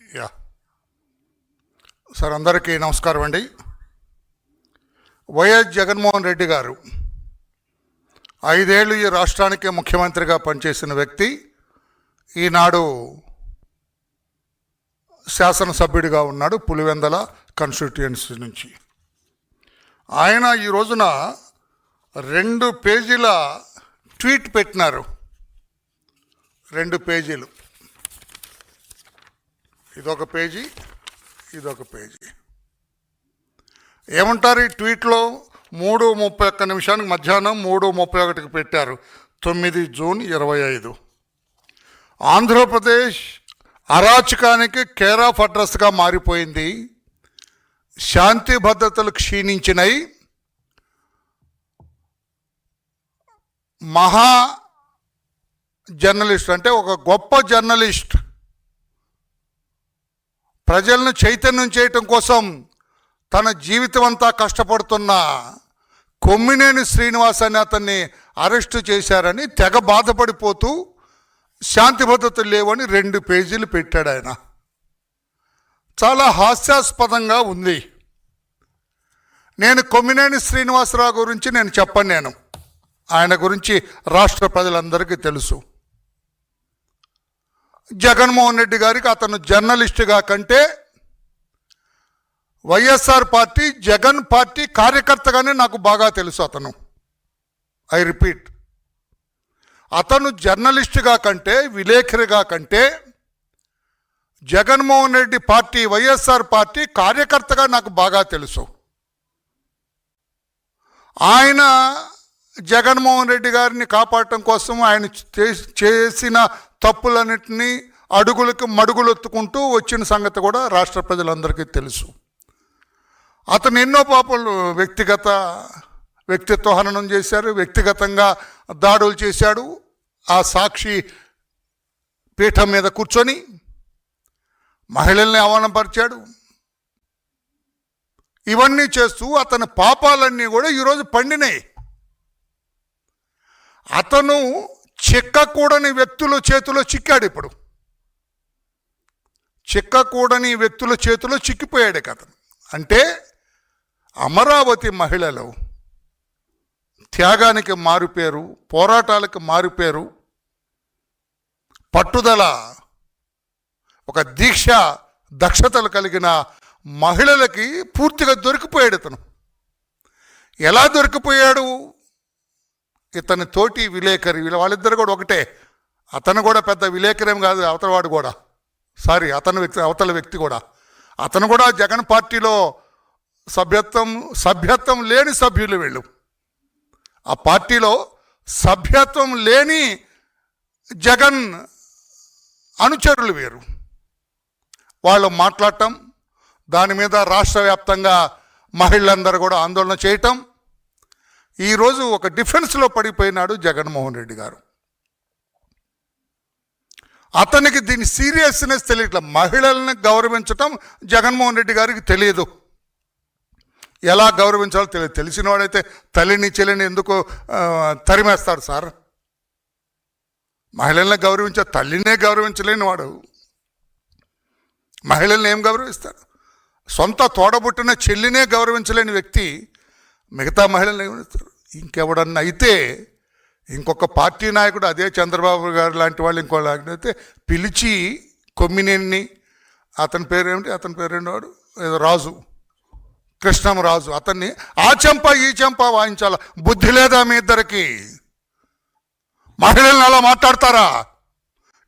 Yeah. Sir అందరికీ నమస్కారం అండి. వైఎస్ జగన్మోహన్ రెడ్డి గారు ఐదేళ్ళు ఈ రాష్ట్రానికి ముఖ్యమంత్రిగా పనిచేసిన వ్యక్తి ఈనాడు శాసనసభ్యుడిగా ఉన్నాడు పులివెందల కాన్స్టిట్యుయెన్సీ నుంచి. ఆయన ఈ రోజున రెండు పేజీల ట్వీట్ పెట్టినారు. రెండు పేజీలు. ఇదొక పేజీ ఇదొక పేజీ. ఏమంటారు ఈ ట్వీట్లో మూడు ముప్పై ఒక్క నిమిషానికి మధ్యాహ్నం మూడు ముప్పై ఒకటికి పెట్టారు. తొమ్మిది జూన్ ఇరవై ఐదు. ఆంధ్రప్రదేశ్ అరాచకానికి కేర్ ఆఫ్ అడ్రస్గా మారిపోయింది. శాంతి భద్రతలు క్షీణించినాయి మహా జర్నలిస్ట్ అంటే ఒక గొప్ప జర్నలిస్ట్ ప్రజలను చైతన్యం చేయటం కోసం తన జీవితం అంతా కష్టపడుతున్న కొమ్మినేని శ్రీనివాస్ అని అతన్ని అరెస్టు చేశారని తెగ బాధపడిపోతూ శాంతి భద్రతలు లేవని రెండు పేజీలు పెట్టాడు ఆయన. చాలా హాస్యాస్పదంగా ఉంది. నేను కొమ్మినేని శ్రీనివాసరావు గురించి నేను చెప్పను నేను. ఆయన గురించి రాష్ట్ర ప్రజలందరికీ తెలుసు. జగన్మోహన్ రెడ్డి గారికి అతను జర్నలిస్టుగా కంటే వైఎస్ఆర్ పార్టీ జగన్ పార్టీ కార్యకర్తగానే నాకు బాగా తెలుసు అతను. I repeat. అతను జర్నలిస్టుగా కంటే విలేఖరిగా కంటే Jaganmohan Reddy party YSR party కార్యకర్తగా నాకు బాగా తెలుసు. ఆయన జగన్మోహన్ రెడ్డి గారిని కాపాడటం కోసం ఆయన చే- చేసిన తప్పులన్నింటినీ అడుగులకు మడుగులెత్తుకుంటూ వచ్చిన సంగతి కూడా రాష్ట్ర ప్రజలందరికీ తెలుసు. అతను ఎన్నో పాపలు వ్యక్తిగత వ్యక్తిత్వ హననం చేశారు వ్యక్తిగతంగా దాడులు చేశాడు. ఆ సాక్షి పీఠం మీద కూర్చొని మహిళల్ని అవమానపరిచాడు. ఇవన్నీ చేస్తూ అతని పాపాలన్నీ కూడా ఈరోజు పండినాయి. అతను చిక్కకూడని వ్యక్తుల చేతిలో చిక్కాడు ఇప్పుడు. చిక్కకూడని వ్యక్తుల చేతిలో చిక్కిపోయాడు కథ అంటే అమరావతి మహిళలు త్యాగానికి మారుపేరు పోరాటాలకు మారుపేరు పట్టుదల ఒక దీక్ష దక్షతలు కలిగిన మహిళలకి పూర్తిగా దొరికిపోయాడు ఇతను. ఎలా దొరికిపోయాడు? ఇతని తోటి విలేకరి వీళ్ళ వాళ్ళిద్దరు కూడా ఒకటే. అతను కూడా పెద్ద విలేకరేం కాదు అవతలవాడు కూడా. సారీ అతని వ్యక్తి అవతల వ్యక్తి కూడా. అతను కూడా జగన్ పార్టీలో సభ్యత్వం సభ్యత్వం లేని సభ్యులు వీళ్ళు. ఆ పార్టీలో సభ్యత్వం లేని జగన్ అనుచరులు వేరు. వాళ్ళు మాట్లాడటం దాని మీద రాష్ట్ర వ్యాప్తంగా మహిళలందరూ కూడా ఆందోళన చేయటం ఈరోజు ఒక డిఫెన్స్లో పడిపోయినాడు జగన్మోహన్ రెడ్డి గారు. అతనికి దీని సీరియస్నెస్ తెలియట్లేదు మహిళల్ని గౌరవించటం జగన్మోహన్ రెడ్డి గారికి తెలియదు. ఎలా గౌరవించాలో తెలియదు. తెలిసిన వాడైతే తల్లిని చెల్లిని ఎందుకు తరిమేస్తాడు సార్? మహిళల్ని గౌరవించే తల్లినే గౌరవించలేని వాడు మహిళల్ని ఏం గౌరవిస్తాడు? సొంత తోడబుట్టిన చెల్లినే గౌరవించలేని వ్యక్తి మిగతా మహిళలు ఏమిస్తారు ఇంకెవడన్నా అయితే ఇంకొక పార్టీ నాయకుడు అదే చంద్రబాబు గారు లాంటి వాళ్ళు ఇంకో అయితే పిలిచి కొమ్మినేని అతని పేరేమిటి అతని పేరేంటివాడు ఏదో రాజు కృష్ణంరాజు అతన్ని ఆ చెంప ఈ చెంప వాయించాల? బుద్ధి లేదా మీ ఇద్దరికి? మహిళలను అలా మాట్లాడతారా?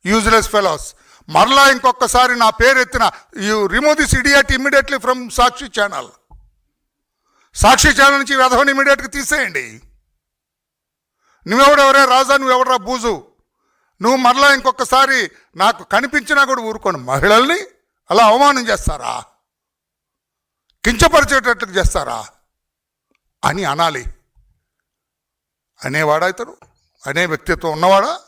యూజ్లెస్ ఫెలోస్ మరలా ఇంకొకసారి నా పేరు ఎత్తిన you remove this idiot immediately from Sakshi channel Sakshi channel నుంచి వెధవని ఇమీడియట్గా తీసేయండి. నువ్వెవడెవరే రాజా నువ్వెవడరా బూజు? నువ్వు మరలా ఇంకొకసారి నాకు కనిపించినా కూడా ఊరుకోండి మహిళల్ని అలా అవమానం చేస్తారా? కించపరిచేటట్లు చేస్తారా? అని అనాలి. అనేవాడా ఇతను? అనే వ్యక్తిత్వం ఉన్నవాడా?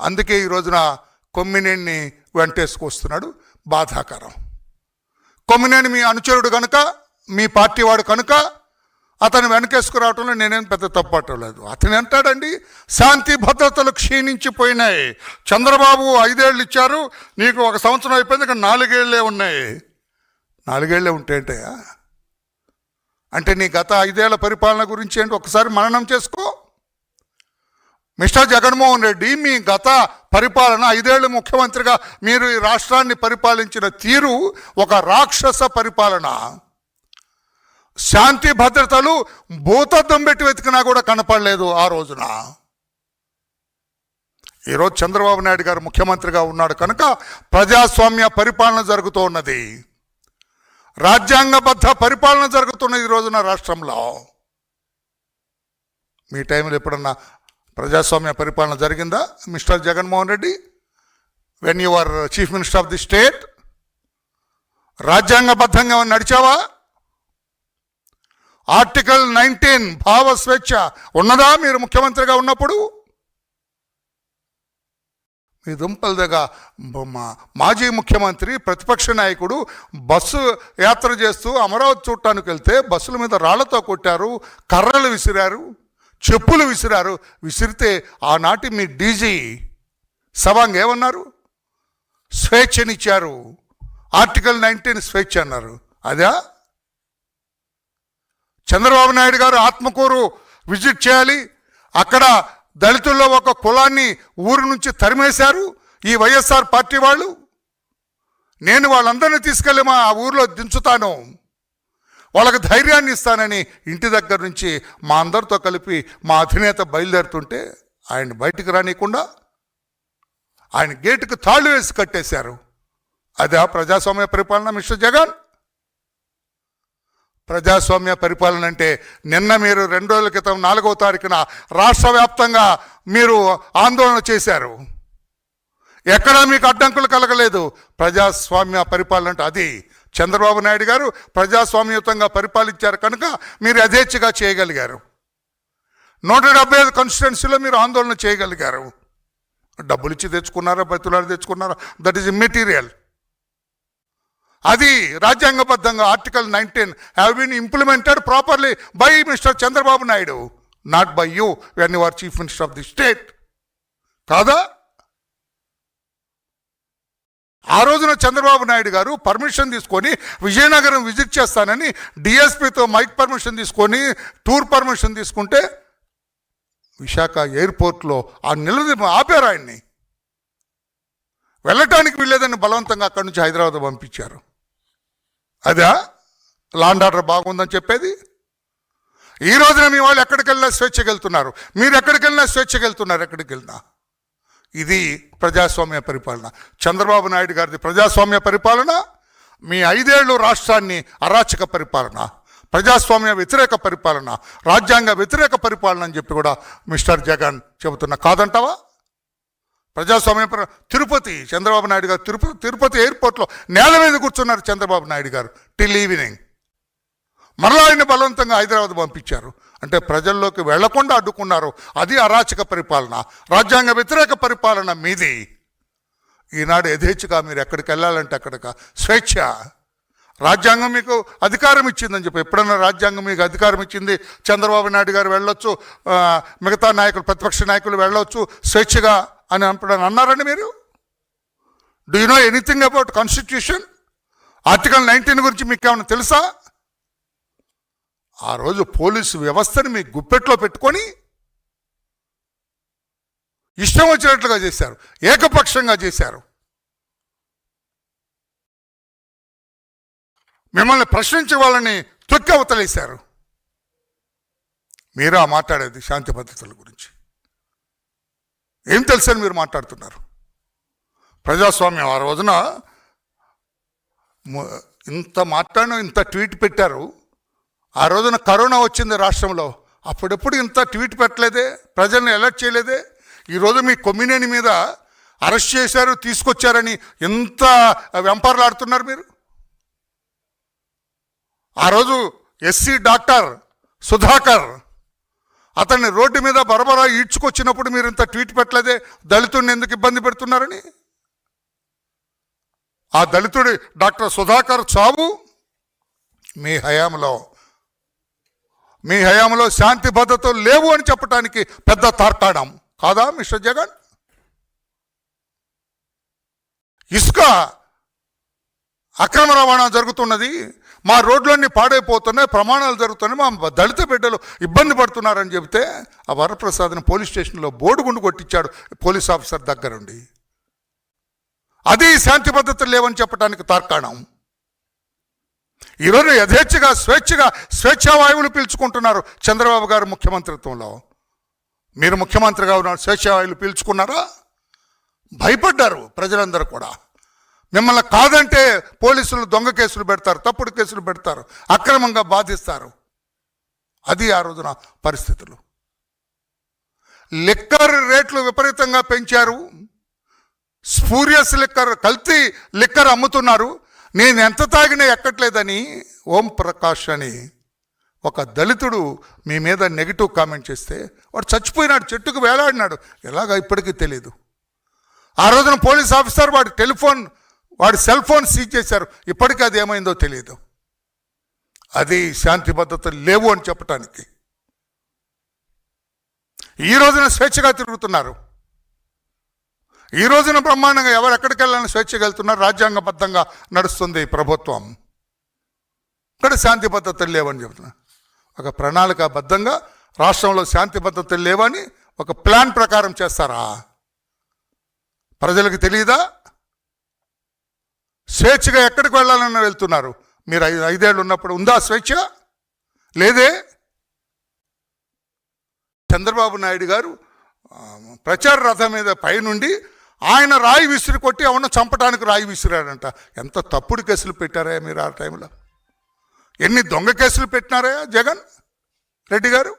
అందుకే ఈ రోజున కొమ్మినేని వెంటేసుకొస్తున్నాడు బాధాకరం. కొమ్మినేని మీ అనుచరుడు కనుక మీ పార్టీ వాడు కనుక అతను వెనకేసుకురావటంలో నేనేం పెద్ద తప్పటం లేదు అతను అంటాడండి శాంతి భద్రతలు క్షీణించిపోయినాయి. చంద్రబాబు ఐదేళ్ళు ఇచ్చారు నీకు ఒక సంవత్సరం అయిపోయింది ఇక్కడ నాలుగేళ్ళే ఉన్నాయి. నాలుగేళ్ళే ఉంటేంటయా అంటే నీ గత ఐదేళ్ళ పరిపాలన గురించి ఏంటి? ఒకసారి మననం చేసుకో. మిస్టర్ జగన్మోహన్ రెడ్డి మీ గత పరిపాలన ఐదేళ్ళు ముఖ్యమంత్రిగా మీరు ఈ రాష్ట్రాన్ని పరిపాలించిన తీరు ఒక రాక్షస పరిపాలన. శాంతి భద్రతలు భూతద్దం పెట్టి వెతికినా కూడా కనపడలేదు ఆ రోజున. ఈరోజు చంద్రబాబు నాయుడు గారు ముఖ్యమంత్రిగా ఉన్నాడు కనుక ప్రజాస్వామ్య పరిపాలన జరుగుతూ ఉన్నది. రాజ్యాంగబద్ధ పరిపాలన జరుగుతున్నది ఈ రోజున రాష్ట్రంలో. మీ టైంలో ఎప్పుడన్నా ప్రజాస్వామ్య పరిపాలన జరిగిందా? Mr Jaganmohan Reddy when you are chief minister of the state రాజ్యాంగబద్ధంగా నడిచావా? ఆర్టికల్ నైన్టీన్ భావ స్వేచ్ఛ ఉన్నదా మీరు ముఖ్యమంత్రిగా ఉన్నప్పుడు? మీ దుంపల దగ్గర మాజీ ముఖ్యమంత్రి ప్రతిపక్ష నాయకుడు బస్సు యాత్ర చేస్తూ అమరావతి చూడటానికి వెళ్తే బస్సుల మీద రాళ్ళతో కొట్టారు కర్రలు విసిరారు చెప్పులు విసిరారు. విసిరితే ఆనాటి మీ డీజీ సవాంగ్ ఏమన్నారు? స్వేచ్ఛనిచ్చారు. ఆర్టికల్ నైన్టీన్ స్వేచ్ఛ అన్నారు. అదా? చంద్రబాబు నాయుడు గారు ఆత్మకూరు విజిట్ చేయాలి. అక్కడ దళితుల్లో ఒక కులాన్ని ఊరు నుంచి తరిమేశారు. ఈ వైఎస్ఆర్ పార్టీ వాళ్ళు. నేను వాళ్ళందరినీ తీసుకెళ్ళి మా ఊర్లో ఊరిలో దించుతాను. వాళ్ళకి ధైర్యాన్ని ఇస్తానని ఇంటి దగ్గర నుంచి మా అందరితో కలిపి మా అధినేత బయలుదేరుతుంటే ఆయన బయటికి రానియకుండా ఆయన గేటుకు తాళ్ళు వేసి కట్టేశారు. అదే ప్రజాస్వామ్య పరిపాలన మిస్టర్ జగన్. ప్రజాస్వామ్య పరిపాలన అంటే నిన్న మీరు రెండు రోజుల క్రితం నాలుగవ తారీఖున రాష్ట్ర వ్యాప్తంగా మీరు ఆందోళన చేశారు. ఎక్కడా మీకు అడ్డంకులు కలగలేదు. ప్రజాస్వామ్య పరిపాలన అంటే అది. చంద్రబాబు నాయుడు గారు ప్రజాస్వామ్యయుతంగా పరిపాలించారు కనుక మీరు యథేచ్ఛగా చేయగలిగారు. నూట డెబ్బై ఐదు కాన్స్టిట్యున్సీలో మీరు ఆందోళన చేయగలిగారు. డబ్బులు ఇచ్చి తెచ్చుకున్నారా బతులాలు తెచ్చుకున్నారా? దట్ ఈజ్ మెటీరియల్ అది రాజ్యాంగబద్ధంగా article nineteen have been implemented properly by Mr Chandrababu Naidu. Not by you when you are chief minister of the state కాదా? ఆ రోజున చంద్రబాబు నాయుడు గారు పర్మిషన్ తీసుకొని విజయనగరం విజిట్ చేస్తానని డిఎస్పితో మైక్ పర్మిషన్ తీసుకొని టూర్ పర్మిషన్ తీసుకుంటే విశాఖ ఎయిర్పోర్ట్లో ఆ నిలది ఆపారు ఆయన్ని. వెళ్ళటానికి వీళ్ళేదని బలవంతంగా అక్కడి నుంచి హైదరాబాద్ పంపించారు. అదా? లాండ్ ఆర్డర్ బాగుందని చెప్పేది? ఈ రోజున మీ వాళ్ళు ఎక్కడికి వెళ్ళినా స్వేచ్ఛకి వెళ్తున్నారు మీరు ఎక్కడికి వెళ్ళినా స్వేచ్ఛకి వెళ్తున్నారు ఎక్కడికి వెళ్ళినా ఇది ప్రజాస్వామ్య పరిపాలన. చంద్రబాబు నాయుడు గారిది ప్రజాస్వామ్య పరిపాలన మీ ఐదేళ్ళు రాష్ట్రాన్ని అరాచక పరిపాలన ప్రజాస్వామ్య వ్యతిరేక పరిపాలన రాజ్యాంగ వ్యతిరేక పరిపాలన అని చెప్పి కూడా మిస్టర్ జగన్ చెబుతున్నా కాదంటావా? ప్రజాస్వామ్య తిరుపతి చంద్రబాబు నాయుడు గారు తిరుపతి తిరుపతి ఎయిర్పోర్ట్లో నేల మీద కూర్చున్నారు చంద్రబాబు నాయుడు గారు టిల్ ఈవినింగ్. మరలా ఆయన బలవంతంగా హైదరాబాద్ పంపించారు. అంటే ప్రజల్లోకి వెళ్ళకుండా అడ్డుకున్నారు. అది అరాచక పరిపాలన రాజ్యాంగ వ్యతిరేక పరిపాలన మీది. ఈనాడు యథేచ్ఛగా మీరు ఎక్కడికి వెళ్ళాలంటే అక్కడికి. స్వేచ్ఛ. రాజ్యాంగం మీకు అధికారం ఇచ్చిందని చెప్పి ఎప్పుడన్నా రాజ్యాంగం మీకు అధికారం ఇచ్చింది చంద్రబాబు నాయుడు గారు వెళ్ళొచ్చు మిగతా నాయకులు ప్రతిపక్ష నాయకులు వెళ్ళొచ్చు స్వేచ్ఛగా అని అప్పుడు అన్నారండి మీరు? Do you know anything about constitution article nineteen గురించి మీకు ఏమైనా తెలుసా? ఆ రోజు పోలీసు వ్యవస్థని మీ గుప్పెట్లో పెట్టుకొని ఇష్టం వచ్చినట్లుగా చేశారు. ఏకపక్షంగా చేశారు. మిమ్మల్ని ప్రశ్నించే వాళ్ళని తొక్కి అవతలేశారు. మీరా మాట్లాడేది శాంతి భద్రతల గురించి. ఏం తెలుసని మీరు మాట్లాడుతున్నారు? ప్రజాస్వామ్యం ఆ రోజున ఇంత మాట్లాడిన ఇంత ట్వీట్ పెట్టారు. ఆ రోజున కరోనా వచ్చింది రాష్ట్రంలో. అప్పుడెప్పుడు ఇంత ట్వీట్ పెట్టలేదే? ప్రజల్ని అలర్ట్ చేయలేదే? ఈరోజు మీ కొమ్మినేని మీద అరెస్ట్ చేశారు తీసుకొచ్చారని ఎంత వెంపర్లాడుతున్నారు మీరు? ఆ రోజు ఎస్సీ డాక్టర్ సుధాకర్ అతన్ని రోడ్డు మీద బరబరా ఈడ్చుకొచ్చినప్పుడు మీరు ఇంత ట్వీట్ పెట్టలేదే? దళితుడిని ఎందుకు ఇబ్బంది పెడుతున్నారని? ఆ దళితుడి డాక్టర్ సుధాకర్ చావు మీ హయాంలో మీ హయాంలో శాంతి భద్రతలు లేవు అని చెప్పడానికి పెద్ద తార్కాణం. కాదా మిస్టర్ జగన్? ఇసుక అక్రమ రవాణా జరుగుతున్నది. మా రోడ్లన్నీ పాడైపోతున్నాయి ప్రమాణాలు జరుగుతున్నాయి మా దళిత బిడ్డలు ఇబ్బంది పడుతున్నారని చెబితే ఆ వరప్రసాద్ని పోలీస్ స్టేషన్లో బోర్డు గుండు కొట్టించాడు పోలీస్ ఆఫీసర్ దగ్గరుండి. అది శాంతి పద్ధతులు లేవని చెప్పడానికి తార్కాణం. ఈరోజు యథేచ్ఛగా స్వేచ్ఛగా స్వేచ్ఛావాయువులు పీల్చుకుంటున్నారు చంద్రబాబు గారు ముఖ్యమంత్రిత్వంలో. మీరు ముఖ్యమంత్రిగా ఉన్నారు స్వేచ్ఛా వాయువులు పీల్చుకున్నారా? భయపడ్డారు ప్రజలందరూ కూడా. మిమ్మల్ని కాదంటే పోలీసులు దొంగ కేసులు పెడతారు తప్పుడు కేసులు పెడతారు అక్రమంగా బాధిస్తారు. అది ఆ రోజున పరిస్థితులు. లిక్కర్ రేట్లు విపరీతంగా పెంచారు. స్పూరియస్ లిక్కర్ కల్తీ లిక్కర్ అమ్ముతున్నారు. నేను ఎంత తాగినా ఎక్కట్లేదని ఓం ప్రకాష్ అని ఒక దళితుడు మీ మీద నెగిటివ్ కామెంట్ చేస్తే వాడు చచ్చిపోయినాడు చెట్టుకు వేలాడినాడు. ఎలాగా ఇప్పటికీ తెలియదు ఆ రోజున పోలీస్ ఆఫీసర్ వాడి టెలిఫోన్ వాడి సెల్ ఫోన్ సీజ్ చేశారు. ఇప్పటికీ అది ఏమైందో తెలియదు అది శాంతి భద్రతలు లేవు అని చెప్పటానికి. ఈ రోజున స్వేచ్ఛగా తిరుగుతున్నారు. ఈ రోజున బ్రహ్మాండంగా ఎవరు ఎక్కడికి వెళ్ళాలని స్వేచ్ఛగా వెళ్తున్నారు? రాజ్యాంగబద్ధంగా నడుస్తుంది ప్రభుత్వం. ఇక్కడ శాంతి భద్రతలు లేవని చెబుతున్నా ఒక ప్రణాళికాబద్ధంగా రాష్ట్రంలో శాంతి భద్రతలు లేవని ఒక ప్లాన్ ప్రకారం చేస్తారా? ప్రజలకు తెలియదా స్వేచ్ఛగా ఎక్కడికి వెళ్ళాలని వెళ్తున్నారు? మీరు ఐదు ఐదేళ్ళు ఉన్నప్పుడు ఉందా స్వేచ్ఛ? లేదే? చంద్రబాబు నాయుడు గారు ప్రచార రథం మీద పైనుండి ఆయన రాయి విసిరి కొట్టి అవును చంపడానికి రాయి విసిరాడంట. ఎంత తప్పుడు కేసులు పెట్టారా మీరు ఆ టైంలో? ఎన్ని దొంగ కేసులు పెట్టినారా జగన్ రెడ్డి గారు?